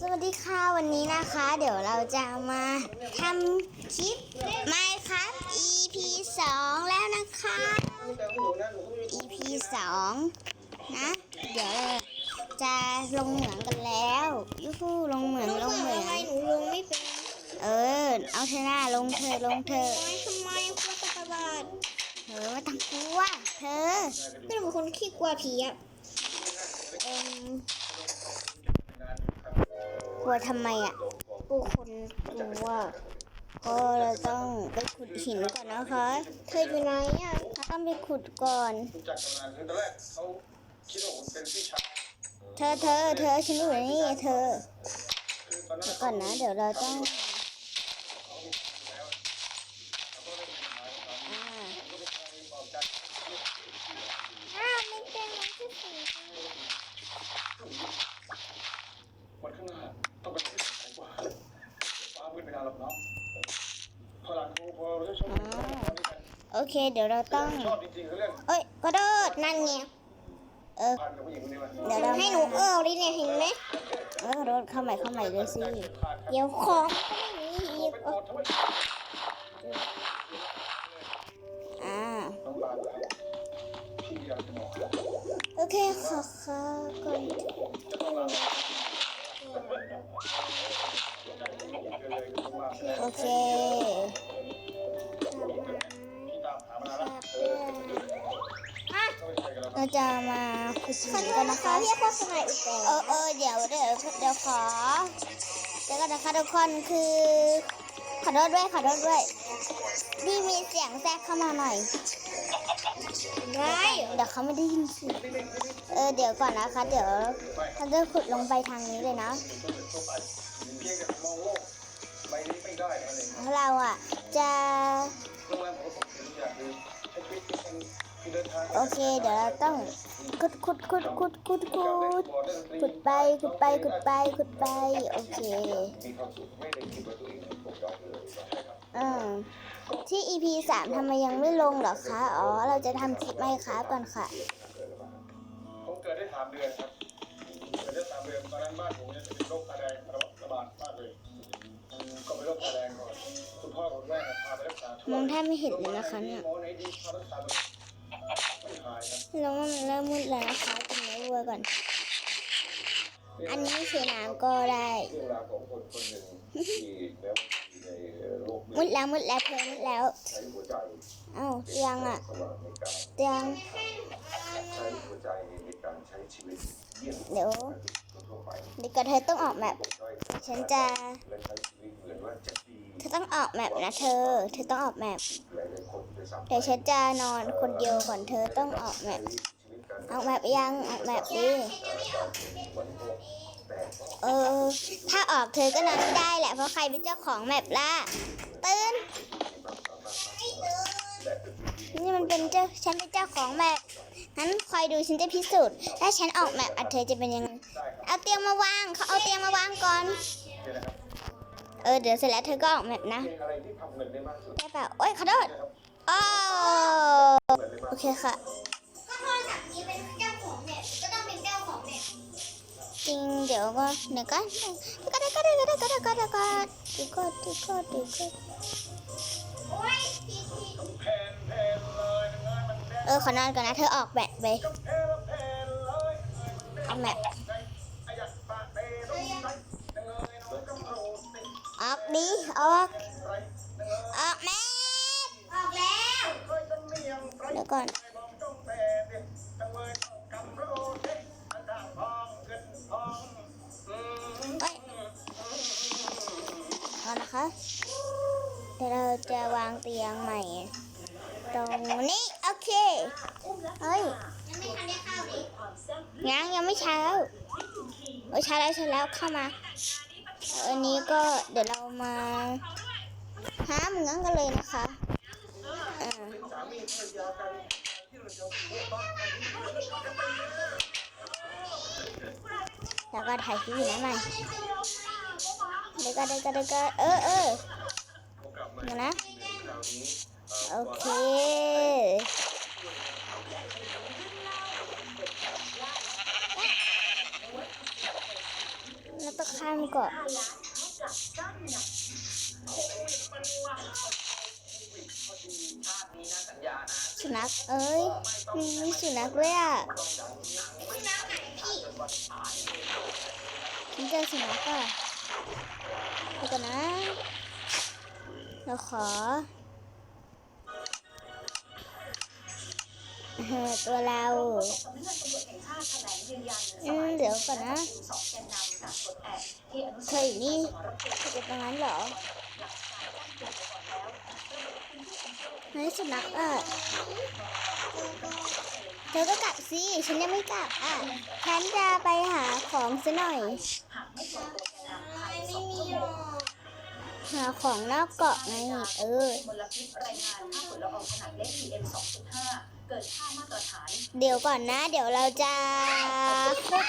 สวัสดีค่ะวันนี้นะคะ เดี๋ยวเราจะมาทำคลิปไม่ครับ EP 2 แล้วนะคะ EP 2 นะ เดี๋ยวเราจะลงเหมืองกันแล้วยูฮูลงเหมืองลงเหมืองหนูลงไม่เป็น เออ เอาเธอหน้าลงเธอลงเธอทำไมทำไมกลัวตะกบาดเธอไม่ต้องกลัวเธอพี่หนูเป็นคนขี้กลัวผีอะเอ็ม กลัวทำไมอะกูคนกลัวก็เราต้องไปขุดหินก่อนนะคะ เธออยู่ไหนอะต้องไปขุดก่อน รู้จักกันนานคือตอนแรกเขาคิดว่าผมเป็นพี่ชายเธอเธอเธอฉันอยู่นี่เธอเดี๋ยวก่อนนะ เดี๋ยวเราต้องอ่า อ้าวไม่เป็นไรที่สี วันข้างหน้าต้องเป็นที่สายกว่าฟ้ามืดไม่นานหรอกเนาะพอหลังครูพอเราได้ชมกัน โอ เคเดี๋ยวเราต้อง ชอบจริงๆคือเรื่องเอ้ยกระโดดนั่นไงเออพันกับผู้หญิงคนนี้มันเดี๋ยวเราให้หนูเออดิเนี่ยเห็นไหมเออกระโดดเข้าใหม่เข้าใหม่เลยสิขาดครับเดี๋ยวของก็ไม่มีอีกเป็นโอดทั้งหมดอ่าน้องบานพี่อยากจะบอกโอเคขอค่ะก่อนจะต้องลาเลยต้องลา โอเค เออก็ไม่ใช่กันแล้วเราจะมาคุยขอโทกัษนนะนะคะคะเรียกโฆษณาอีกแล้วเออเออเดี๋ยวเดี๋ยวเดี๋ยวขอเดี๋ยวกันนะคะทุกคนคือขอโทษด้วยขอโทษด้วยที่มีเสียงแทรกเข้ามาหน่อยไรเดี๋ยวเขาไม่ได้ยินเสียงเออเดี๋ยวก่อนนะคะ เดี๋ยวเราจะขุดลงไปทางนี้เลยนะทั่วไปเพียงแต่มองโลกใบนี้ไม่ได้นั่นเองเพราะเราอะจะ โอเค เดี๋ยวเราต้องขุดขุดขุดขุดขุดขุดขุดไปขุดไปขุดไปขุดไป โอเคอ่าตัวเองถูกต้องเลยใช่ครับอืมที่ EP สามทำไมยังไม่ลงหรอคะ อ๋อ เราจะทำคลิปไหมคะก่อนค่ะผมเกิดได้สามเดือนครับเกิดได้สามเดือนตอนนั้นบ้านผมเนี่ยเป็นโรคตาแดงระบาดมากเลย ก็เป็นโรคตาแดงก่อนคุณพ่อคุณแม่พาไปรักษามองแทบไม่เห็นเลยนะคะเนี่ย หมอไหนดีพารักษาไม่หายครับแล้วว่ามันเริ่มมืดแล้วนะคะกินเนื้อวัวก่อน อันนี้เสียน้ำก็ได้ เรื่องราวของคนคนหนึ่งที่แล้วในโลกมืดแล้วมืดแล้วเธอมืดแล้ว ใช้หัวใจเอ้าเตียงอะ สว่างในการเตียง ใช้หัวใจในการใช้ชีวิตเยี่ยมเดี๋ยว ทั่วไป เดี๋ยวก็เธอต้องออกแบบด้อยฉันจะ และใช้ชีวิต เธอต้องออกแบบนะเธอ เธอต้องออกแบบหลายๆคนด้วยซ้ำเดี๋ยวฉันจะนอนคนเดียวก่อนเธอต้องออกแบบชีวิตการออกแบบยังออกแบบดิเออ ถ้าออกเธอก็นอนไม่ได้แหละเพราะใครเป็นเจ้าของแมปล่ะตื่นนี่มันเป็นเจ้าฉันเป็นเจ้าของแมปงั้นคอยดูฉันจะพิสูจน์ถ้าฉันออกแมปอะเธอจะเป็นยังไงเอาเตียงมาวางเขาเอาเตียงมาวางก่อน เนี่ยนะครับเออเดี๋ยวเสร็จแล้วเธอก็ออกแมปนะเพลงอะไรที่ทำเงินได้มากสุดได้เปล่าโอ๊ยขอโทษนะครับอ้าวเงินได้มากโอเคค่ะก็โทรศัพท์นี้เป็นเจ้าของเนี่ยก็ต้องเป็นเจ้าของเนี่ยจริงเดี๋ยวก็เดี๋ยวก็เดี๋ยวก็เดี๋ยวก็เดี๋ยวก็เดี๋ยวก็เดี๋ยวก็เดี๋ยวก็เดี๋ยวก็เดี๋ยวก็เดี๋ยวก็โอ๊ยพี่พี่แผ่นแผ่นเลยเงินมันแดงเออขอนอนก่อนนะเธอออกแบบไปแผ่นแผ่นเลยออกแบบใจอายัดป ดิออก ออกแม่ออกแล้วเดี๋ยวก่อนพอนะคะเดี๋ยวเราจะวางเตียงใหม่ ตรงนี้โอเค เฮ้ย ยังยังไม่เช้าโอ้เช้าแล้วเช้าแล้วเข้ามาอันนี้ก็เดี๋ยวเรามาห้าเหมือนกันเลยนะคะแล้วก็ถ่ายคลิปอยู่นะมันเด็กก็เด็กก็เด็กก็เออเออนะ โอเคแล้วตะขามก่อน โอเคเราต้องข้ามก่อนสุนัขเอ้ยมีมีสุนัขด้วยอะฉันเจอสุนัขอะเดี๋ยวก่อนนะเราขอ ตัวเราอืมเดี๋ยวก่อนนะเธออยู่นี่เธออยู่ตรงนั้นเหรอไหนสุนัขอะเธอก็กลับสิ ฉันยังไม่กลับอะ ฉันจะไปหาของซะหน่อย ไม่มีหรอกหาของนอกเกาะไง เออ มลพิษรายงานค่าฝุ่นละอองขนาดเล็ก PM 2.5เกินค่ามาตรฐานเดี๋ยวก่อนนะ เดี๋ยวเราจะขุด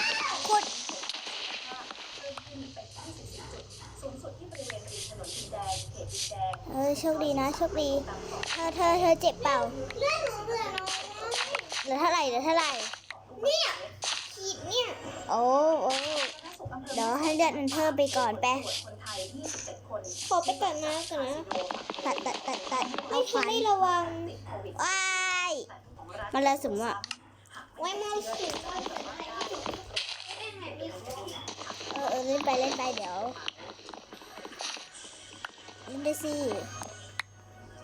ขุดเพิ่มขึ้นเป็น20จุดสูงสุดที่บริเวณริมถนนดินแดงเขตดินแดง เออโชคดีนะโชคดีเธอเธอเธอเจ็บเปล่าเลือดหนูเบื่อน้อยเหลือเท่าไหร่เหลือเท่าไหร่ เนี่ยขีดเนี่ย โอ้โอ้เดี๋ยวให้เลือดมันเพิ่มไปก่อนไปตรวจคนไทย27คนขอไปตัดนะก่อนนะ ตัดตัดตัดตัดไม่เอาคิฟัดนไม่ระวังติดโควิดว้ายของรัฐ มันระสมอะไว้มองสิไม่เป็นไรมีเออเออเล่นไปเล่นไปเดี๋ยวเล่นได้สิ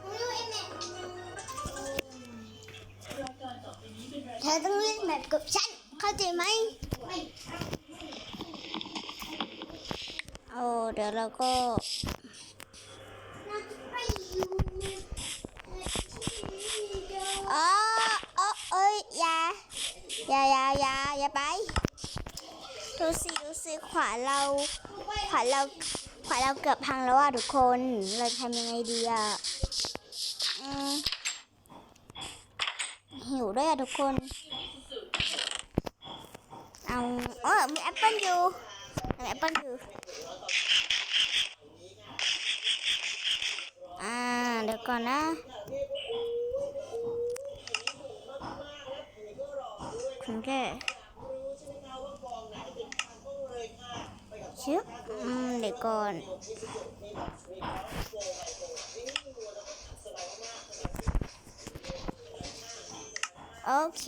อุ้ยไอ้แม่เธอต้องเล่นแบบกับฉัน เข้าใจไหมไม่โอ้เดี๋ยวเราก็น่าไปอยู่เดี๋ยวอ๋ออ๋อเอ้ยอย่า อย่าอย่าอย่าอย่าไปดูสิดูสิขวาเราขวาเราขวาเราเกือบพังแล้วอะทุกคนเราทำยังไงดีอะหิวด้วยอะทุกคนเอาเออมีแอปเปิ้ลอยู่มีแอปเปิ้ลอยู่อ่าเดี๋ยวก่อนนะ คุณแกชึบอืมเดี๋ยวก่อน โอเค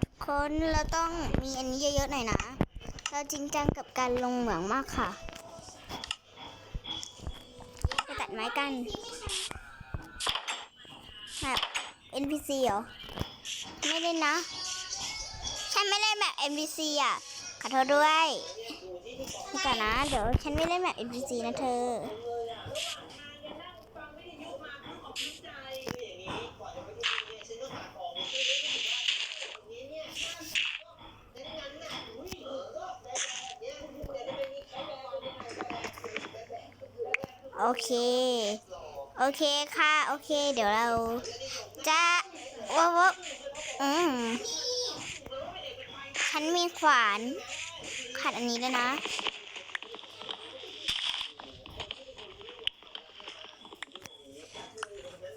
ทุกคนเราต้องมีอันนี้เยอะๆหน่อยนะ เราจริงจังกับการลงเหมืองมากค่ะไปตัดไม้กันแบบ NPC เหรอ ไม่เล่นะ ไม่เล่นแบบ NPC อะ ขอโทษด้วยนี่ก่อนนะ เดี๋ยวฉันไม่เล่นแบบ NPC นะเธอ โอเค โอเคค่ะ โอเค เดี๋ยวเราจะว้าวาวอืม ฉันมีขวานขัดอันนี้ด้วยนะ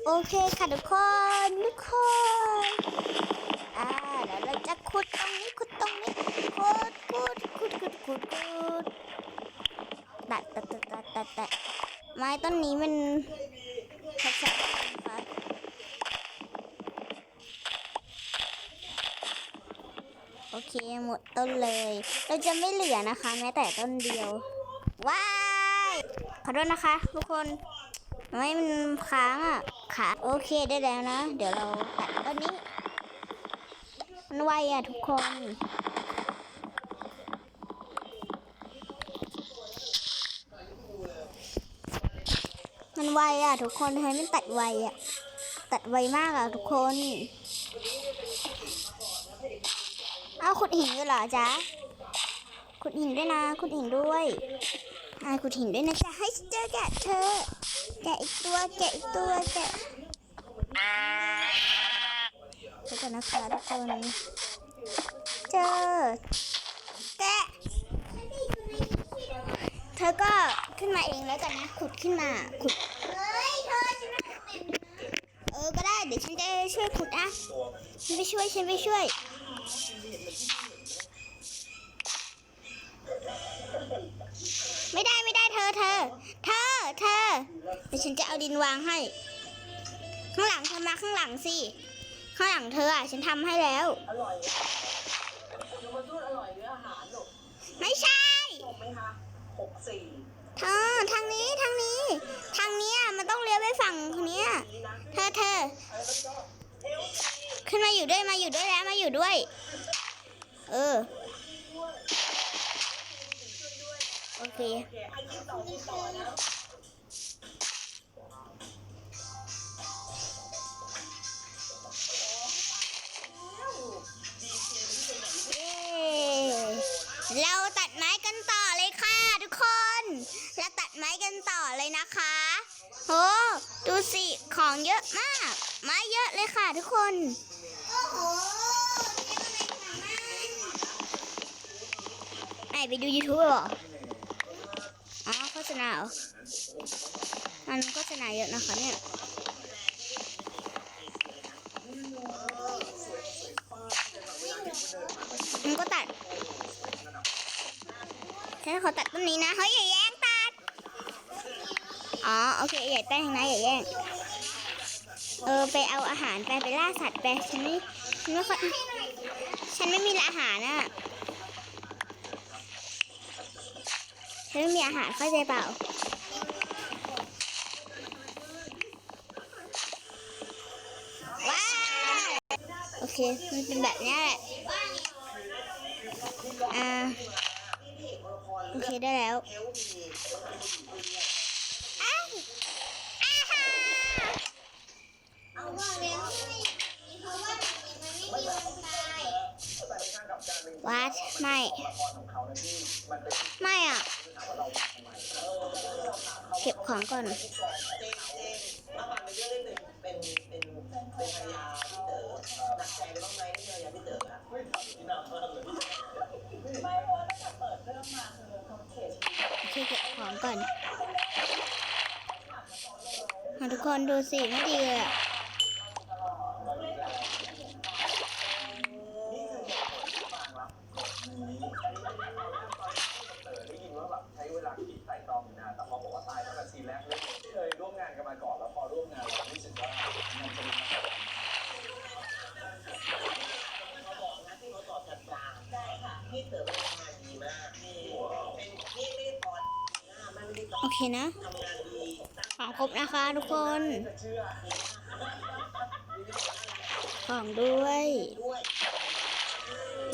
โอเคค่ะทุกคนทุกคนอ่าเดี๋ยวเราจะขุดตรงนี้ขุดตรงนี้ขุดขุดขุดขุดขุดขุดตัดตัดตัดตัดตัดตัดไม้ต้นนี้มันชัดๆนะครับโอเคหมด ต้นเลย เราจะไม่เหลือนะคะ แม้แต่ต้นเดียว ว้าย ขอโทษนะคะ ทุกคนไม่มันค้างอะขาโอเคได้แล้วนะ เดี๋ยวเราตัดต้นนี้ มันไวอะทุกคน มันไวอะทุกคนทำไมมันตัดไวอะ ตัดไวมากอะทุกคน ขุดหินด้วยเหรอจ๊ะขุดหินด้วยนะขุดหินด้วยอ่าขุดหินด้วยนะจ๊ะให้เจอแกะเธอแกะอีกตัวแกะอีกตัวแกะเดี๋ยวก่อนนะคะทุกคนเจอแกะเธอก็ขึ้นมาเองแล้วกันนะขุดขึ้นมาขุดเอฉันไม่เป็นเออก็ได้เดี๋ยวฉันจะช่วยขุดนะฉันไปช่วยฉันไปช่วย เเดี๋ยวฉันจะเอาดินวางให้ ข้างหลังเธอมาข้างหลังสิ ข้างหลังเธออะฉันทำให้แล้ว อร่อยอะยมทูตอร่อยหรืออาหารลูกไม่ใช่ ชมไหมคะหกสี่เธอทางนี้ทางนี้ ทางเนี้ยมันต้องเลี้ยวไปฝั่งคนเนี้ยนี่นะเธอเธอ อะไรก็ชอบเอลซีขึ้นมาอยู่ด้วยมาอยู่ด้วยแล้วมาอยู่ด้วย เออโอเค โอเคไอ้กินต่อกินต่อนะ ไม้กันต่อเลยนะคะโหดูสิของเยอะมาก ไม้เยอะเลยค่ะทุกคนโอ้โหเรียกอะไรมาม่ไหนไปดู YouTube เหรออ๋อโฆษณาเหรอมันโฆษณาเยอะนะคะเนี่ยมันก็ตัดฉันขอตัดต้นนี้นะเฮ้ยอย่าแย่ เคอย่าแต้งนะอย่าแย่งเออไปเอาอาหารไปไปล่าสัตว์ไปฉันไม่ฉันไม่ค่อยฉันไม่มีอาหารอะฉันไม่มีอาหารเข้าใจเปล่าว้าวโอเคมันเป็นแบบนี้แหละอ่าโอเคได้แล้วอ้าวอ้าว เอาว่าแล้วไม่เพราะว่ามันไม่มีวันตาย วัดไม่ ไม่อะ เก็บของก่อนเก็บของก่อนทุกคนดูสิไม่ดีเลยอะ เคนะของครบนะคะทุกคน ของด้วยวย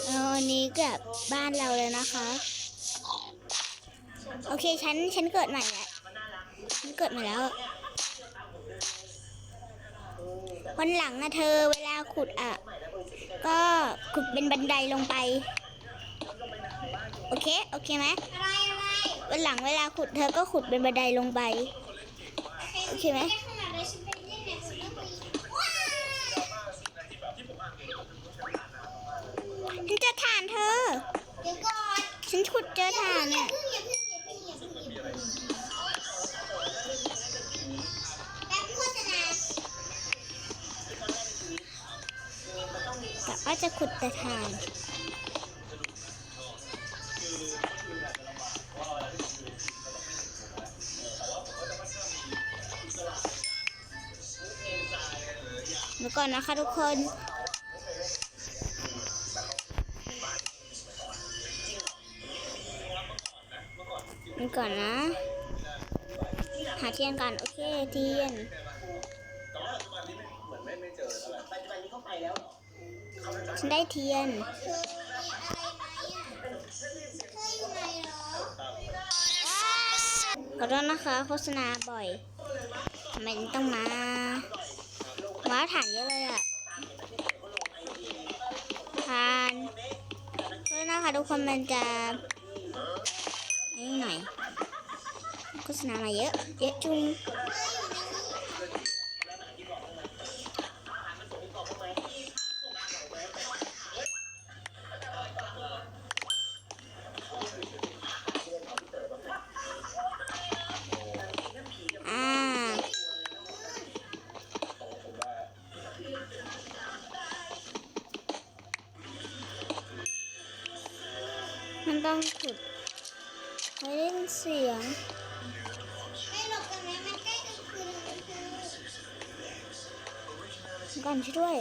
เออวันนี้กับบ้านเราเลยนะคะ โอเคฉันฉันเกิดใหม่แล้วฉันเกิดใหม่แล้ววันหลังนะเธอเวลาขุดอะ ก็ขุดเป็นบันไดลงไป โอเค โอเคไหม วันหลังเวลาขุดเธอก็ขุดเป็นบันไดลงไป โอเคไหมฉันจอถ่านเธอ เดี๋ยวก่อน ฉันขุดเจอถ่านเพิ่ยแต่ว่าจะขุดแต่ถ่าน เดี๋ยวก่อนนะคะทุกคนเดี๋ยวก่อนนะ หาเทียนก่อนโอเคเทียนเหมือนไม่ไม่เจออะไรปัจจุบันนี้เขาไปแล้วเหรอฉันได้เทียนเธอมีอะไรไหมอะเธออยู่ไหนเหรอขอโทษนะคะโฆษณาบ่อยทำไมต้องมาว้าว ฐานเยอะเลยอะฐานเพื่อนนะคะทุกคนมันจะนี่หน่อยโฆษณามาเยอะ เยอะจุง มันต้องขุดเล่นเสียงไม่หลบตรงนั้นมันใกล้กลาคืนคืนกันช่วยด้วย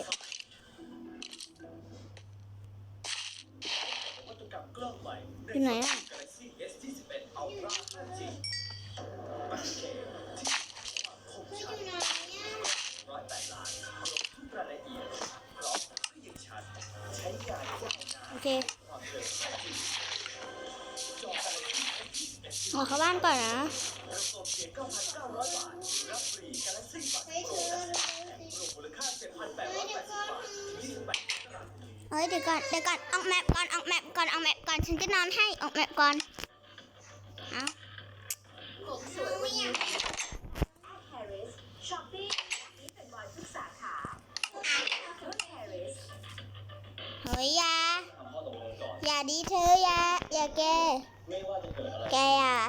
อยู่ไหนอะ ขอเข้าบ้านก่อนนะเฮ้ยเดี๋ยวก่อนเดี๋ยวก่อนออกแมปก่อนออกแมปก่อนออกแมปก่อนฉันจะนอนให้ออกแมปก่อนเอาผมสวยวันนี้แฮร์ริสช้อปปิ้งนี้เฮ้ยอยาทำข้อตกลงก่อนอย่าดีเธออย่าอย่าแก ไม่ว่าจะเกิดอะไรแกอะ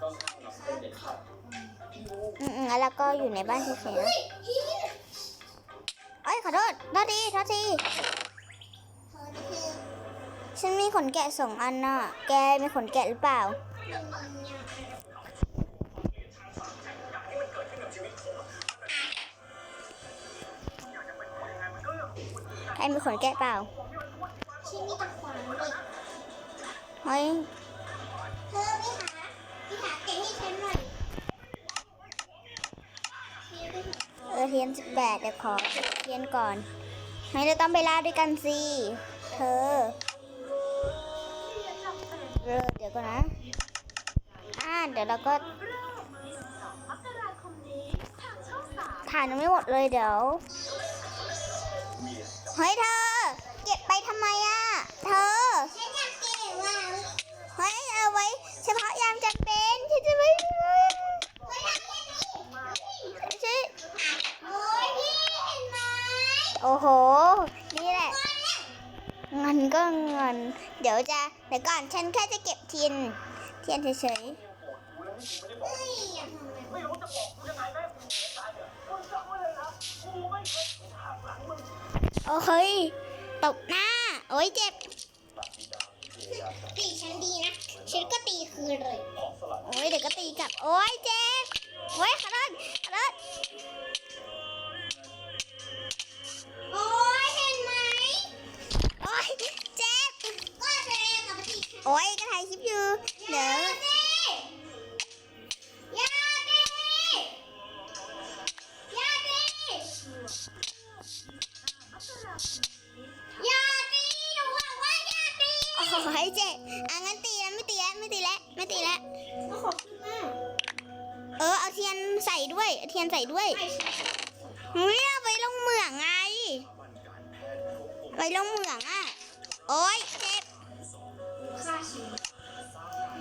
ก็ห้ามนับเป็นเด็ดขาดอืมๆแล้วก็อยู่ในบ้านเฉยๆนะเอ้ยขอโทษโทษทีโทษทีฉันมีขนแกะสองอันน่ะ แกมีขนแกะหรือเปล่า ใครมีขนแกะเปล่าชิ้นนี้ตะขวางเลยเฮ้ย เธอไปหาไปหาแกะให้ฉันหน่อยเทียนหาเออเทียนสิบแปดเดี๋ยวขอเทียนก่อนไม่เราต้องไปล่าด้วยกันสิเธอเออเดี๋ยวก่อนนะอ่าเดี๋ยวเราก็ถ่ายยังไม่หมดเลยเดี๋ยวเฮ้ยเธอ เก็บไปทำไมอะ เธอ ฉพาะยามจำเป็นที่จะไม่เฮ้ยทำยังไงใช่โอ้ยพี่เห็นโอ้โห นี่แหละ เงินก็เงิน เดี๋ยวจะเดี๋ยวก่อนฉันแค่จะเก็บเทียนเทียนเฉยๆเฮ้ยไม่รู้จะบอกกูยังไงแม่กูเสียใจอะมึงจำไว้เลยนะกูไม่เคยหักหลังมึงโอ้เฮ้ยตบหน้า โอ้ยเจ็บ ตีฉันดีนะ ฉันก็ตีคืนเลย โอ้ยเดี๋ยวก็ตีกลับ โอ้ยเจ็บโอ้ยขอโทษขอโทษโอ้ยเห็นไหม โอ้ยเจ็บก็เธอเองกับตีฉันโอ้ยก็ถ่ายคลิปอยู่ เดี๋ยว โอ้เจ็บอะงั้นตีแล้วไม่ตีแล้วไม่ตีแล้วไม่ตีแล้วขอบคุณมากเออเอาเทียนใส่ด้วยเอาเทียนใส่ด้วยอุ้ยเอาไปลงเหมืองไงไปลงเหมืองอะโอ้ยเจ็บ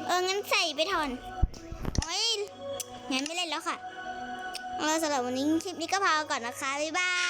เอองั้นใส่ไปถอนโอ้ยงั้นไม่เล่นแล้วค่ะเออสำหรับวันนี้คลิปนี้ก็พอก่อนนะคะบ๊ายบาย